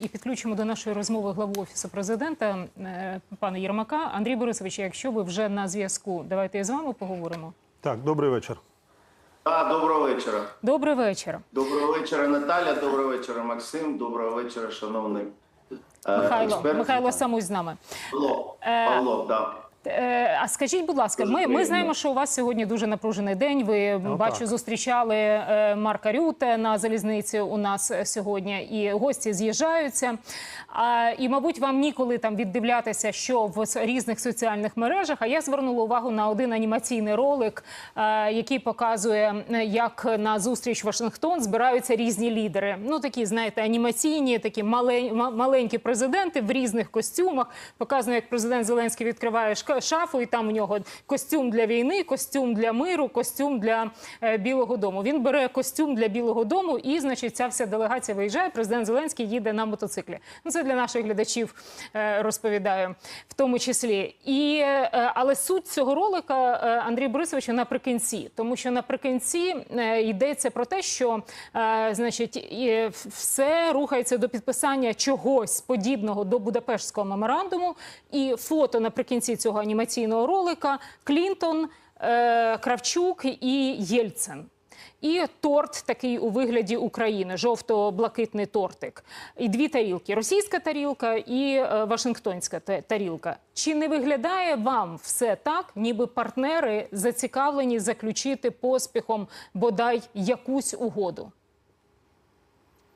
І підключимо до нашої розмови главу офісу президента е, пана Єрмака. Андрій Борисович, якщо ви вже на зв'язку, давайте з вами поговоримо. Так, добрий вечір. А, доброго вечора. Добрий вечір. Доброго вечора, Наталя. Доброго вечора, Максим. Доброго вечора, шановний е, Михайло, експерт. Михайло Самуй з нами. Павло, Павло, так. да. Е, А скажіть, будь ласка, ми, ми знаємо, що у вас сьогодні дуже напружений день. Ви Ну, бачу, так. зустрічали е, Марка Рюте на залізниці у нас е, сьогодні, і гості з'їжджаються. І, мабуть, вам ніколи там віддивлятися, що в різних соціальних мережах. А я звернула увагу на один анімаційний ролик, який показує, як на зустріч Вашингтон збираються різні лідери. Ну такі, знаєте, анімаційні, такі малень- маленькі президенти в різних костюмах. Показано, як президент Зеленський відкриває шка- шафу, і там у нього костюм для війни, костюм для миру, костюм для е, Білого Дому. Він бере костюм для Білого Дому, і значить, ця вся делегація виїжджає. Президент Зеленський їде на мотоциклі. Ну це для наших глядачів е, розповідаю, в тому числі. І е, але суть цього ролика Андрій Борисович наприкінці, тому що наприкінці йдеться про те, що значить все рухається до підписання чогось подібного до Будапештського меморандуму. І фото наприкінці цього анімаційного ролика Клінтон, е, Кравчук і Єльцин. І торт такий у вигляді України, жовто-блакитний тортик. І дві тарілки: російська тарілка і е, вашингтонська тарілка. Чи не виглядає вам все так, ніби партнери зацікавлені заключити поспіхом бодай якусь угоду?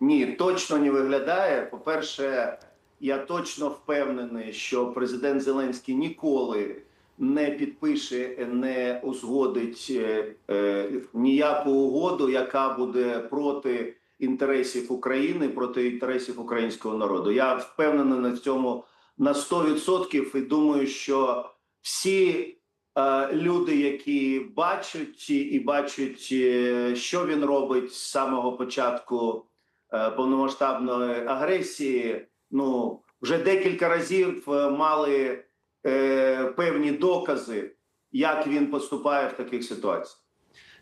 Ні, точно не виглядає. По-перше, я точно впевнений, що президент Зеленський ніколи не підпише, не узгодить е, е, ніяку угоду, яка буде проти інтересів України, проти інтересів українського народу. Я впевнений на цьому на 100% і думаю, що всі е, люди, які бачать і бачать, е, що він робить з самого початку е, повномасштабної агресії, ну вже декілька разів е, мали е, певні докази, як він поступає в таких ситуаціях.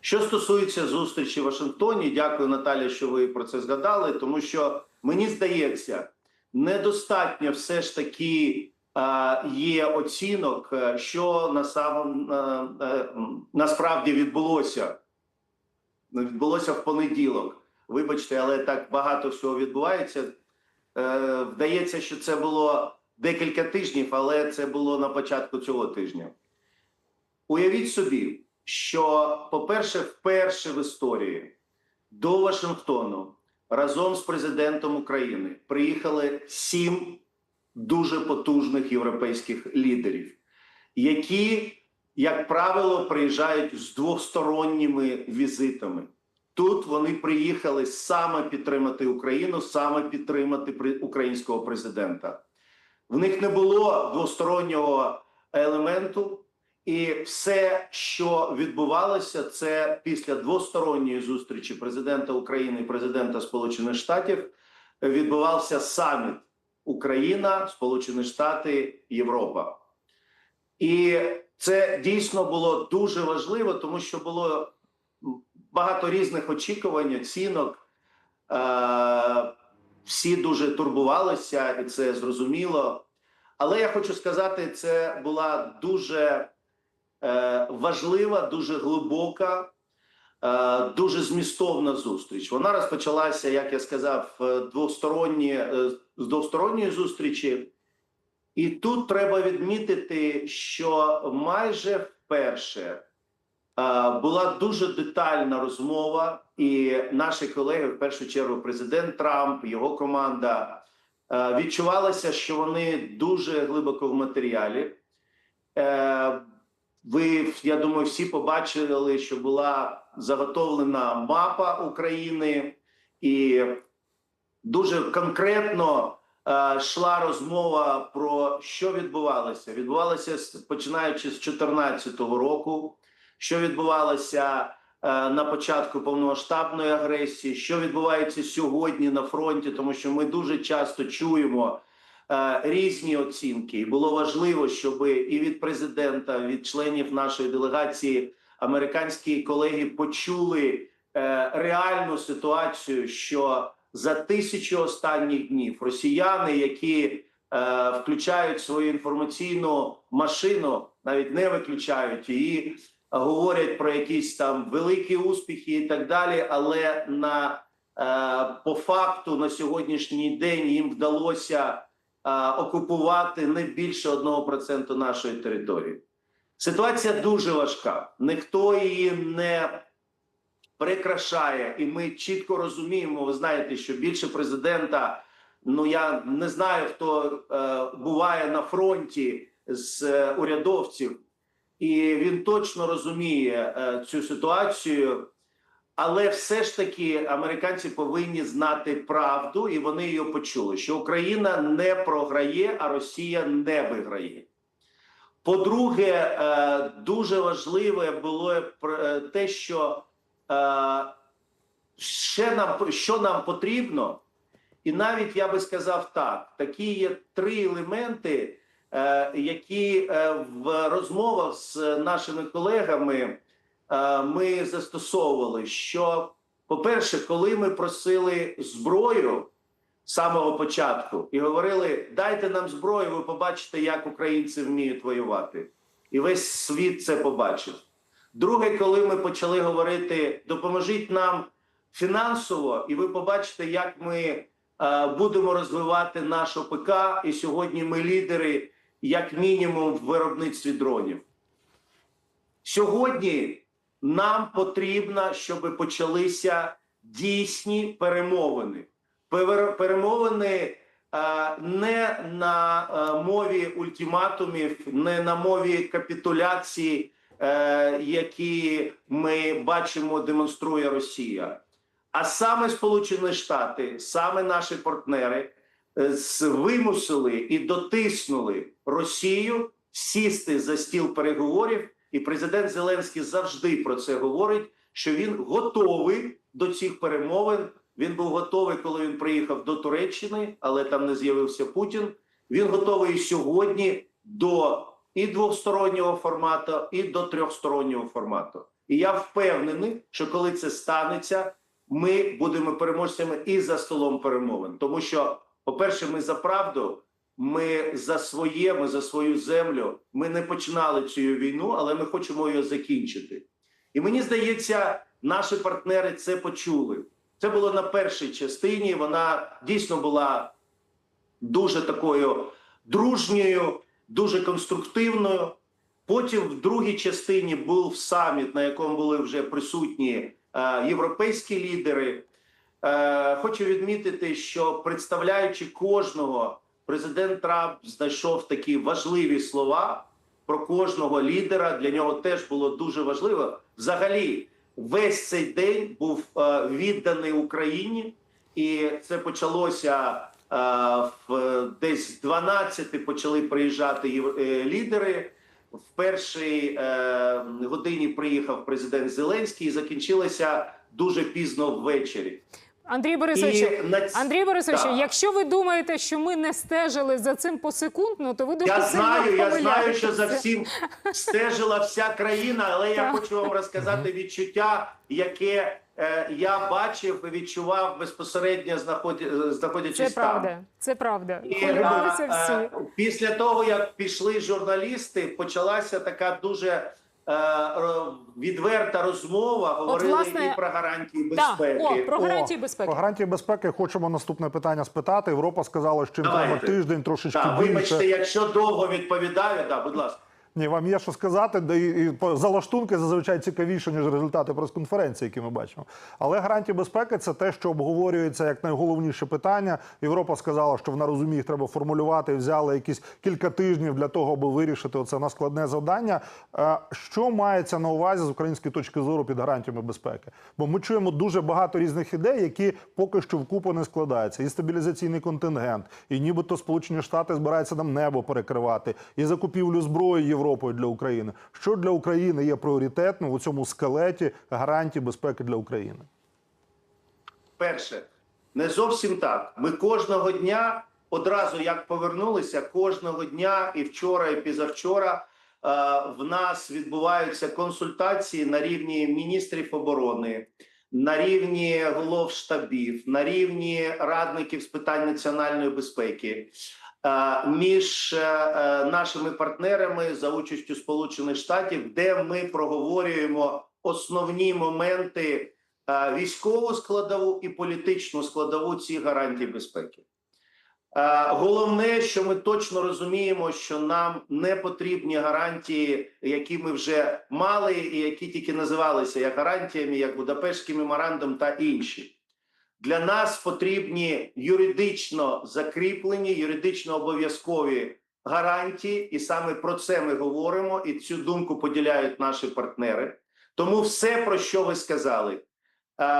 Що стосується зустрічі в Вашингтоні, дякую Наталі, що ви про це згадали, тому що мені здається, недостатньо все ж таки е, є оцінок, е, що на самом, е, е, насправді відбулося. Відбулося в понеділок. Вибачте, але так багато всього відбувається. Е, вдається, що це було декілька тижнів, але це було на початку цього тижня. Уявіть собі, що, по-перше, вперше в історії до Вашингтону разом з президентом України приїхали сім дуже потужних європейських лідерів, які, як правило, приїжджають з двосторонніми візитами. Тут вони приїхали саме підтримати Україну, саме підтримати українського президента. В них не було двостороннього елементу, і все, що відбувалося, це після двосторонньої зустрічі президента України і президента Сполучених Штатів відбувався саміт Україна, Сполучені Штати, Європа. І це дійсно було дуже важливо, тому що було багато різних очікувань, оцінок. Е, всі дуже турбувалися, і це зрозуміло. Але я хочу сказати, це була дуже е, важлива, дуже глибока, е, дуже змістовна зустріч. Вона розпочалася, як я сказав, двосторонні, з двосторонньої зустрічі. І тут треба відмітити, що майже вперше була дуже детальна розмова, і наші колеги, в першу чергу, президент Трамп, його команда, е, відчувалося, що вони дуже глибоко в матеріалі. Е, Ви, я думаю, всі побачили, що була заготовлена мапа України, і дуже конкретно е, йшла розмова про що відбувалося. Відбувалося починаючи з 2014 року, що відбувалося е, на початку повномасштабної агресії, що відбувається сьогодні на фронті, тому що ми дуже часто чуємо е, різні оцінки, і було важливо, щоб і від президента, від членів нашої делегації американські колеги почули е, реальну ситуацію, що за тисячу останніх днів. Росіяни, які включають свою інформаційну машину, навіть не виключають її, говорять про якісь там великі успіхи і так далі. Але на е, по факту на сьогоднішній день їм вдалося е, окупувати не більше 1% нашої території. Ситуація дуже важка. Ніхто її не прикрашає, і ми чітко розуміємо. Ви знаєте, що більше президента. Ну я не знаю, хто е, буває на фронті з урядовців, і він точно розуміє е, цю ситуацію. Але все ж таки американці повинні знати правду, і вони її почули, що Україна не програє, а Росія не виграє. По-друге, е, дуже важливе було е, те, що ще нам що нам потрібно, і навіть я би сказав так: такі є три елементи, які е, в розмовах з нашими колегами е, ми застосовували. Що, по-перше, коли ми просили зброю з самого початку і говорили: дайте нам зброю, ви побачите, як українці вміють воювати, і весь світ це побачив. Друге, коли ми почали говорити, допоможіть нам фінансово, і ви побачите, як ми е, будемо розвивати наш ОПК. І сьогодні ми лідери, як мінімум, в виробництві дронів. Сьогодні нам потрібно, щоб почалися дійсні перемовини. Перемовини е, не на е, мові ультиматумів, не на мові капітуляції, е, які ми бачимо, демонструє Росія. А саме Сполучені Штати, саме наші партнери вимусили і дотиснули Росію сісти за стіл переговорів. І президент Зеленський завжди про це говорить, що він готовий до цих перемовин. Він був готовий, коли він приїхав до Туреччини, але там не з'явився Путін. Він готовий сьогодні до і двостороннього формату, і до трьохстороннього формату. І я впевнений, що коли це станеться, ми будемо переможцями і за столом перемовин. Тому що, по-перше, ми за правду, ми за своє, ми за свою землю. Ми не починали цю війну, але ми хочемо її закінчити. І мені здається, наші партнери це почули. Це було на першій частині. Вона дійсно була дуже такою дружньою, дуже конструктивною. Потім в другій частині був саміт, на якому були вже присутні е, європейські лідери. Е, хочу відмітити, що представляючи кожного, президент Трамп знайшов такі важливі слова про кожного лідера. Для нього теж було дуже важливо. Взагалі, весь цей день був е, відданий Україні, і це почалося е, в десь 12 почали приїжджати лідери. В першій годині приїхав президент Зеленський і закінчилося дуже пізно ввечері. Андрій Борисович, на Андрій Борисович, Так. якщо ви думаєте, що ми не стежили за цим посекундно, то ви дуже Я знаю, я знаю, що за всім стежила вся країна, але я хочу вам розказати відчуття, яке е, я бачив і відчував безпосередньо знаходя, Це знаходячись там. правда, це правда. І, а, всі. після того, як пішли журналісти, почалася така дуже відверта розмова. Говорили власне, і про гарантії Так, безпеки. о, про гарантії безпеки. Про гарантії безпеки хочемо наступне питання спитати. Європа сказала, що їм треба тиждень, трошечки Так, більше. вибачте, якщо довго відповідаю, да, будь ласка. Ні, вам є що сказати, де і, і залаштунки зазвичай цікавіше, ніж результати прес-конференції, які ми бачимо. Але гарантії безпеки це те, що обговорюється як найголовніше питання. Європа сказала, що вона розуміє, їх треба формулювати, взяла якісь кілька тижнів для того, аби вирішити оце наскладне завдання. Що мається на увазі з української точки зору під гарантіями безпеки? Бо ми чуємо дуже багато різних ідей, які поки що вкупи не складаються. І стабілізаційний контингент, і нібито Сполучені Штати збираються нам небо перекривати, і закупівлю зброї Європою для України. Що для України є пріоритетним у цьому скелеті гарантій безпеки для України? Перше, не зовсім так. Ми кожного дня, одразу як повернулися, кожного дня і вчора, і пізавчора е, в нас відбуваються консультації на рівні міністрів оборони, на рівні голов штабів, на рівні радників з питань національної безпеки, між е, е, нашими партнерами за участю Сполучених Штатів, де ми проговорюємо основні моменти е, військову складову і політичну складову цих гарантій безпеки. Е, Головне, що ми точно розуміємо, що нам не потрібні гарантії, які ми вже мали, і які тільки називалися як гарантіями, як Будапештський меморандум та інші. Для нас потрібні юридично закріплені, юридично обов'язкові гарантії, і саме про це ми говоримо. І цю думку поділяють наші партнери. Тому все, про що ви сказали, е,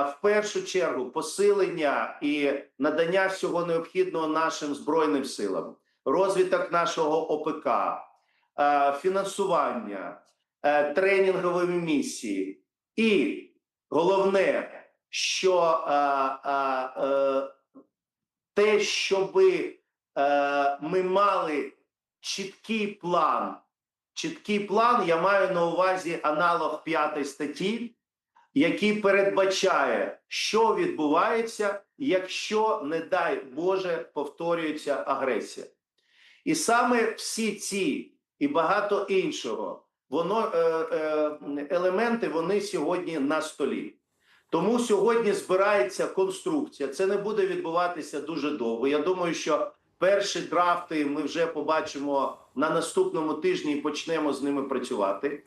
в першу чергу посилення і надання всього необхідного нашим збройним силам, розвиток нашого ОПК, е, фінансування, е, тренінгові місії, і головне, що е, е, е, те, щоби е, ми мали чіткий план. Чіткий план, я маю на увазі аналог п'ятої статті, який передбачає, що відбувається, якщо, не дай Боже, повторюється агресія. І саме всі ці і багато іншого, воно елементи вони сьогодні на столі. Тому сьогодні збирається конструкція. Це не буде відбуватися дуже довго. Я думаю, що перші драфти ми вже побачимо на наступному тижні і почнемо з ними працювати.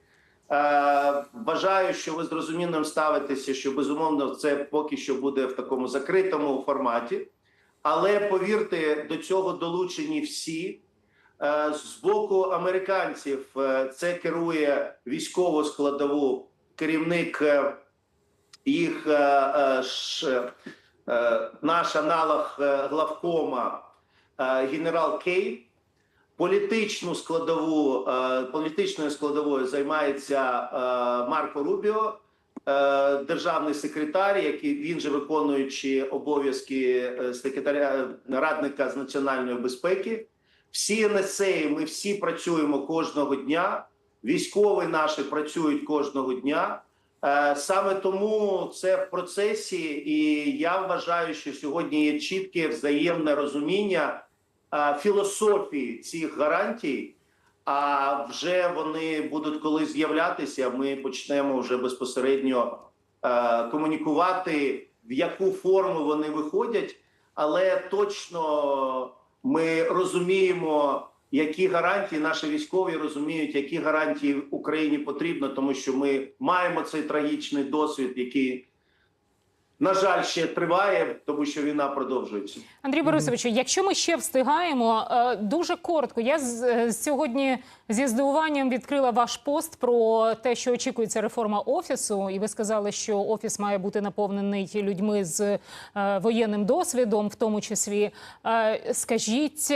Е, Бажаю, що ви з розумінням ставитеся, що безумовно це поки що буде в такому закритому форматі. Але повірте, до цього долучені всі. Е, З боку американців е, це керує військову складову керівник е, їх е, е, ш, е, наш аналог е, главкома е, генерал Кей. Політичну складову е, політичною складовою займається е, Марко Рубіо, е, державний секретар, який він же виконуючи обов'язки е, секретаря радника з національної безпеки. Всі НСЕ, ми всі працюємо кожного дня. Військові наші працюють кожного дня. Е, Саме тому це в процесі, і я вважаю, що сьогодні є чітке взаємне розуміння е, філософії цих гарантій. А вже вони будуть коли з'являтися. Ми почнемо вже безпосередньо е, комунікувати, в яку форму вони виходять, але точно ми розуміємо, які гарантії наші військові розуміють, які гарантії Україні потрібно, тому що ми маємо цей трагічний досвід, який, на жаль, ще триває, тому що війна продовжується. Андрій Борисовичу, якщо ми ще встигаємо, е, дуже коротко. Я е, сьогодні зі здивуванням відкрила ваш пост про те, що очікується реформа офісу, і ви сказали, що офіс має бути наповнений людьми з е, воєнним досвідом, в тому числі. Скажіть,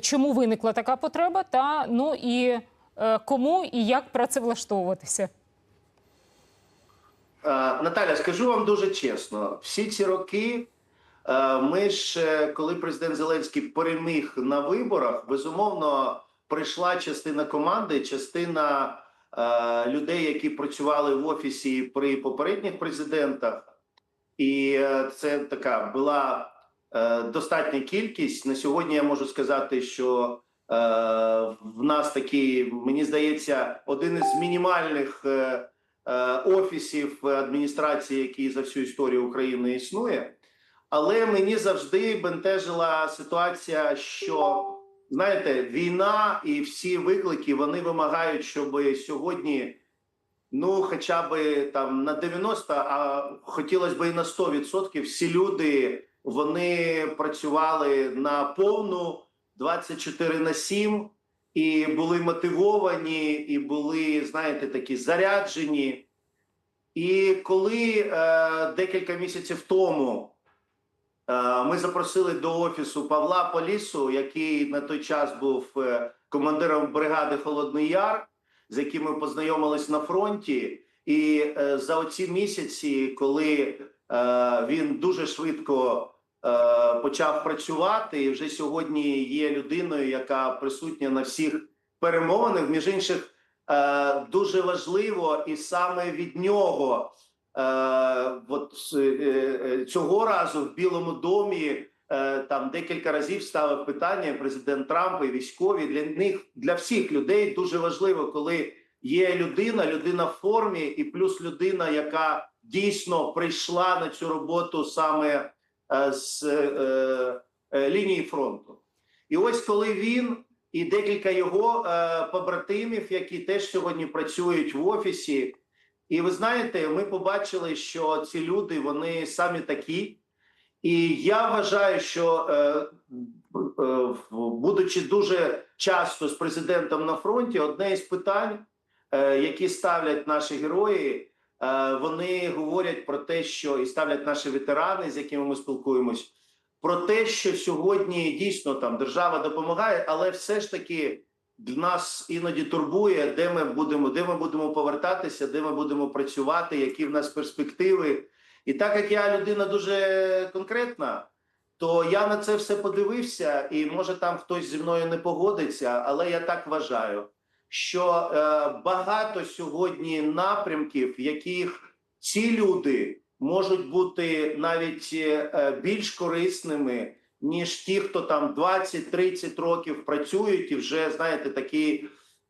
чому виникла така потреба? Та ну і е, кому і як працевлаштовуватися? Е, Наталя, скажу вам дуже чесно: всі ці роки е, ми ж, коли президент Зеленський переміг на виборах, безумовно прийшла частина команди, частина людей, які працювали в офісі при попередніх президентах, і це така була достатня кількість. На сьогодні я можу сказати, що е, в нас такий, мені здається, один із мінімальних. е, е, офісів адміністрації, які за всю історію України існує. Але мені завжди бентежила ситуація, що знаєте, війна і всі виклики вони вимагають, щоб сьогодні, ну хоча б там на 90, а хотілося б і на 100% всі люди вони працювали на повну 24 на 7 і були мотивовані, і були, знаєте, такі заряджені. І коли е, декілька місяців тому е, ми запросили до офісу Павла Полісу, який на той час був е, командиром бригади Холодний Яр, з яким ми познайомились на фронті, і е, за оці місяці, коли він дуже швидко е, почав працювати, і вже сьогодні є людиною, яка присутня на всіх перемовинах. Між інших, е, дуже важливо, і саме від нього от е, е, цього разу в Білому домі е, там декілька разів ставив питання президент Трамп і військові для них для всіх людей дуже важливо, коли є людина, людина в формі, і плюс людина, яка дійсно прийшла на цю роботу саме е, з е, е, лінії фронту. І ось коли він і декілька його побратимів, які теж сьогодні працюють в офісі. І ви знаєте, ми побачили, що ці люди вони самі такі. І я вважаю, що будучи дуже часто з президентом на фронті, одне із питань, які ставлять наші герої, вони говорять про те, що і ставлять наші ветерани, з якими ми спілкуємось, про те, що сьогодні дійсно там держава допомагає, але все ж таки нас іноді турбує, де ми будемо, де ми будемо повертатися, де ми будемо працювати, які в нас перспективи. І так як я людина дуже конкретна, то я на це все подивився, і може там хтось зі мною не погодиться, але я так вважаю, що е, багато сьогодні напрямків, в яких ці люди можуть бути навіть е, більш корисними, ніж ті, хто там 20-30 років працюють, і вже знаєте, такі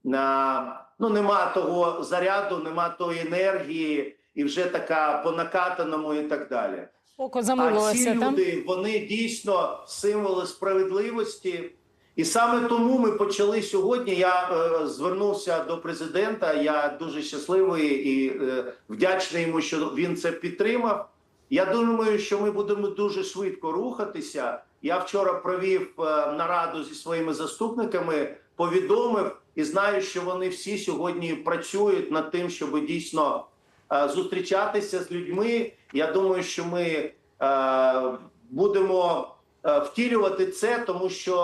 на ну нема того заряду, нема тої енергії, і вже така по накатаному, і так далі. Око А ці замилилося там. люди вони дійсно символи справедливості. І саме тому ми почали сьогодні. Я е, звернувся до президента. Я дуже щасливий і е, вдячний йому, що він це підтримав. Я думаю, що ми будемо дуже швидко рухатися. Я вчора провів е, нараду зі своїми заступниками, повідомив і знаю, що вони всі сьогодні працюють над тим, щоб дійсно е, зустрічатися з людьми. Я думаю, що ми е, будемо втілювати це, тому що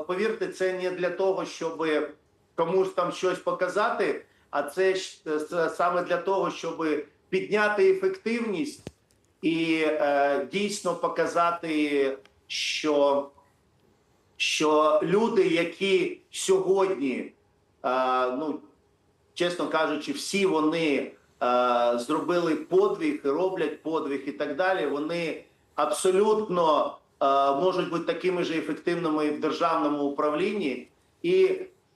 е, повірте, це не для того, щоб комусь там щось показати, а це е, саме для того, щоб підняти ефективність і е, дійсно показати, що, що люди, які сьогодні, е, ну чесно кажучи, всі вони е, зробили подвиг, роблять подвиг і так далі. Вони абсолютно е, можуть бути такими ж ефективними в державному управлінні. І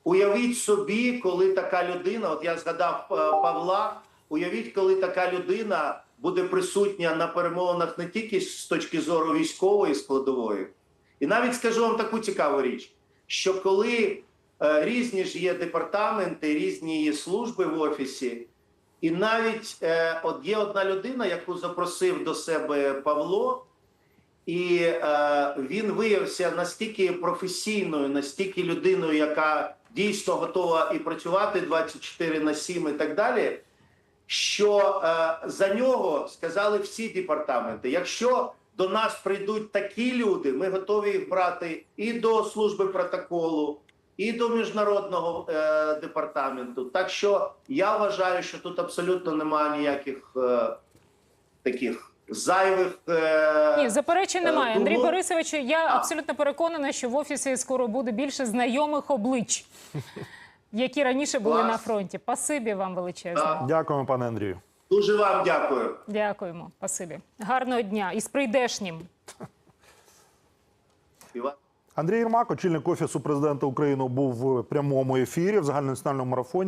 уявіть собі, коли така людина, от я згадав е, Павла, уявіть, коли така людина буде присутня на перемовинах не тільки з точки зору військової складової, і навіть скажу вам таку цікаву річ, що коли е, різні ж є департаменти, різні є служби в офісі, і навіть е, от є одна людина, яку запросив до себе Павло, і е, він виявився настільки професійною, настільки людиною, яка дійсно готова і працювати 24 на 7 і так далі. Що е, за нього сказали всі департаменти. Якщо до нас прийдуть такі люди, ми готові їх брати і до служби протоколу, і до міжнародного е, департаменту. Так що я вважаю, що тут абсолютно немає ніяких е, таких зайвих. Е, Ні, заперечень Е, немає. Андрій тому- Борисович, я А. абсолютно переконана, що в офісі скоро буде більше знайомих облич, які раніше були Клас. на фронті. Пасибі вам величезне. Так. Дякуємо, пане Андрію. Дуже вам дякую. Дякуємо, пасибі. Гарного дня і з прийдешнім. Андрій Єрмак, очільник офісу президента України, був в прямому ефірі в загальнонаціональному марафоні.